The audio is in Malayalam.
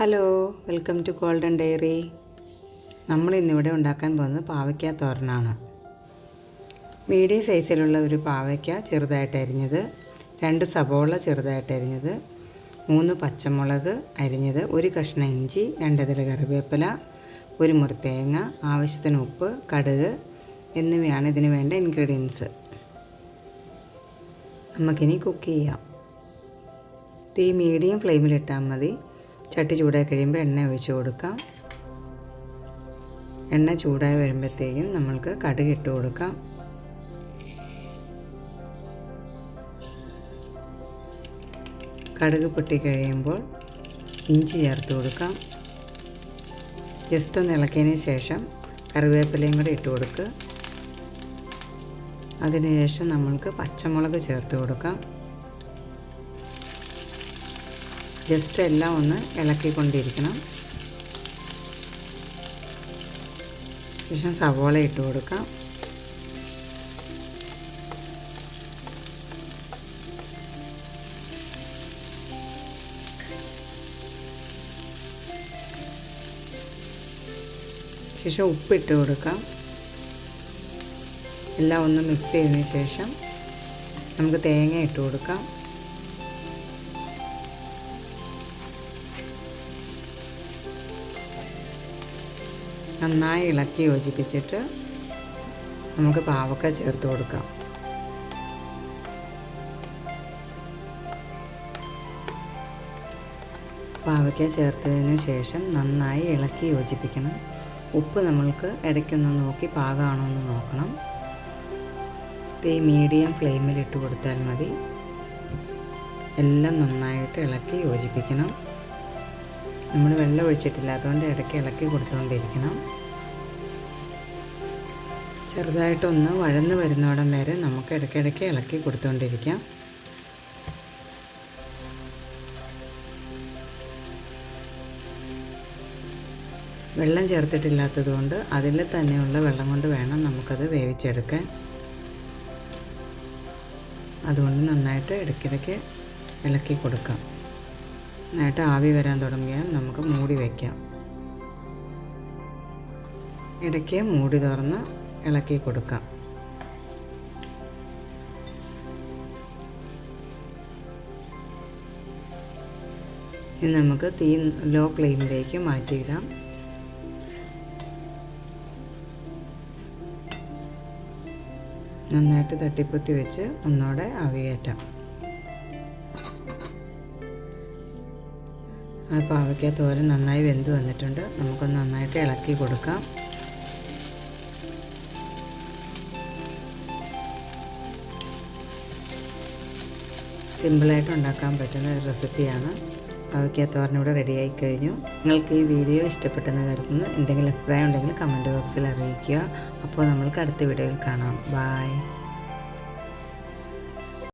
Hello welcome to golden diary. നമ്മൾ ഇന്നിവിടെ ഉണ്ടാക്കാൻ പോകുന്നത് പാവയ്ക്ക തോരനാണ്. മീഡിയം സൈസിലുള്ള ഒരു പാവയ്ക്ക ചെറുതായിട്ട് അരിഞ്ഞത് രണ്ട് സബോള ചെറുതായിട്ട് അരിഞ്ഞത് മൂന്ന് പച്ചമുളക് അരിഞ്ഞത് ഒരു കഷ്ണം ഇഞ്ചി രണ്ടതിൽ കറിവേപ്പില ഒരു മുറി തേങ്ങ ആവശ്യത്തിന് ഉപ്പ് കടുക് എന്നിവയാണ് ഇതിന് വേണ്ട ഇൻഗ്രീഡിയൻസ്. നമുക്കിനി കുക്ക് ചെയ്യാം. തീ മീഡിയം ഫ്ലെയിമിലിട്ടാൽ മതി. ചട്ടി ചൂടായി കഴിയുമ്പോൾ എണ്ണ ഒഴിച്ച് കൊടുക്കാം. എണ്ണ ചൂടായി വരുമ്പോഴത്തേക്കും നമ്മൾക്ക് കടുക് ഇട്ട് കൊടുക്കാം. കടുക് പൊട്ടി കഴിയുമ്പോൾ ഇഞ്ചി ചേർത്ത് കൊടുക്കാം. ജസ്റ്റ് ഒന്ന് ഇളക്കിയതിന് ശേഷം കറിവേപ്പിലയും കൂടെ ഇട്ട് കൊടുക്കുക. അതിനുശേഷം നമ്മൾക്ക് പച്ചമുളക് ചേർത്ത് കൊടുക്കാം. ജസ്റ്റ് എല്ലാം ഒന്ന് ഇളക്കിക്കൊണ്ടിരിക്കണം. ശേഷം സവോള ഇട്ട് കൊടുക്കാം. ശേഷം ഉപ്പിട്ട് കൊടുക്കാം. എല്ലാം ഒന്ന് മിക്സ് ചെയ്തതിന് ശേഷം നമുക്ക് തേങ്ങ ഇട്ട് കൊടുക്കാം. നന്നായി ഇളക്കി യോജിപ്പിച്ചിട്ട് നമുക്ക് പാവക്ക ചേർത്ത് കൊടുക്കാം. പാവയ്ക്ക ചേർത്തതിന് ശേഷം നന്നായി ഇളക്കി യോജിപ്പിക്കണം. ഉപ്പ് നമ്മൾക്ക് ഇടയ്ക്കൊന്ന് നോക്കി പാകമാണോ എന്ന് നോക്കണം. തീ മീഡിയം ഫ്ലെയിമിൽ ഇട്ട് കൊടുത്താൽ മതി. എല്ലാം നന്നായിട്ട് ഇളക്കി യോജിപ്പിക്കണം. നമ്മൾ വെള്ളം ഒഴിച്ചിട്ടില്ലാത്തതുകൊണ്ട് ഇടയ്ക്ക് ഇളക്കി കൊടുത്തുകൊണ്ടിരിക്കണം ചെറുതായിട്ടൊന്ന് വഴന്ന് വരുന്നോടം വരെ നമുക്ക് ഇടയ്ക്കിടയ്ക്ക് ഇളക്കി കൊടുത്തുകൊണ്ടിരിക്കാം വെള്ളം ചേർത്തിട്ടില്ലാത്തതുകൊണ്ട് അതിൽ തന്നെയുള്ള വെള്ളം കൊണ്ട് വേണം നമുക്കത് വേവിച്ചെടുക്കാൻ. അതുകൊണ്ട് നന്നായിട്ട് ഇടയ്ക്കിടയ്ക്ക് ഇളക്കി കൊടുക്കാം. നന്നായിട്ട് ആവി വരാൻ തുടങ്ങിയാൽ നമുക്ക് മൂടി വയ്ക്കാം ഇടയ്ക്ക് മൂടി തുറന്ന് ഇളക്കി കൊടുക്കാം. ഇനി നമുക്ക് തീ ലോ ഫ്ലെയിമിലേക്ക് മാറ്റിയിടാം. നന്നായിട്ട് തട്ടിപ്പൊത്തി വെച്ച് ഒന്നുകൂടെ ആവികയറ്റാം പാവയ്ക്ക തോരൻ നന്നായി വെന്ത് വന്നിട്ടുണ്ട്. നമുക്കൊന്ന് നന്നായിട്ട് ഇളക്കി കൊടുക്കാം. സിമ്പിളായിട്ട് ഉണ്ടാക്കാൻ പറ്റുന്ന ഒരു റെസിപ്പിയാണ്. പാവയ്ക്ക തോരൻ ഇവിടെ റെഡിയായി കഴിഞ്ഞു. നിങ്ങൾക്ക് ഈ വീഡിയോ ഇഷ്ടപ്പെട്ടെന്ന് കരുതുന്നു. എന്തെങ്കിലും അഭിപ്രായം ഉണ്ടെങ്കിൽ കമന്റ് ബോക്സിൽ അറിയിക്കുക. അപ്പോൾ നമ്മൾക്ക് അടുത്ത വീഡിയോയിൽ കാണാം. ബായ്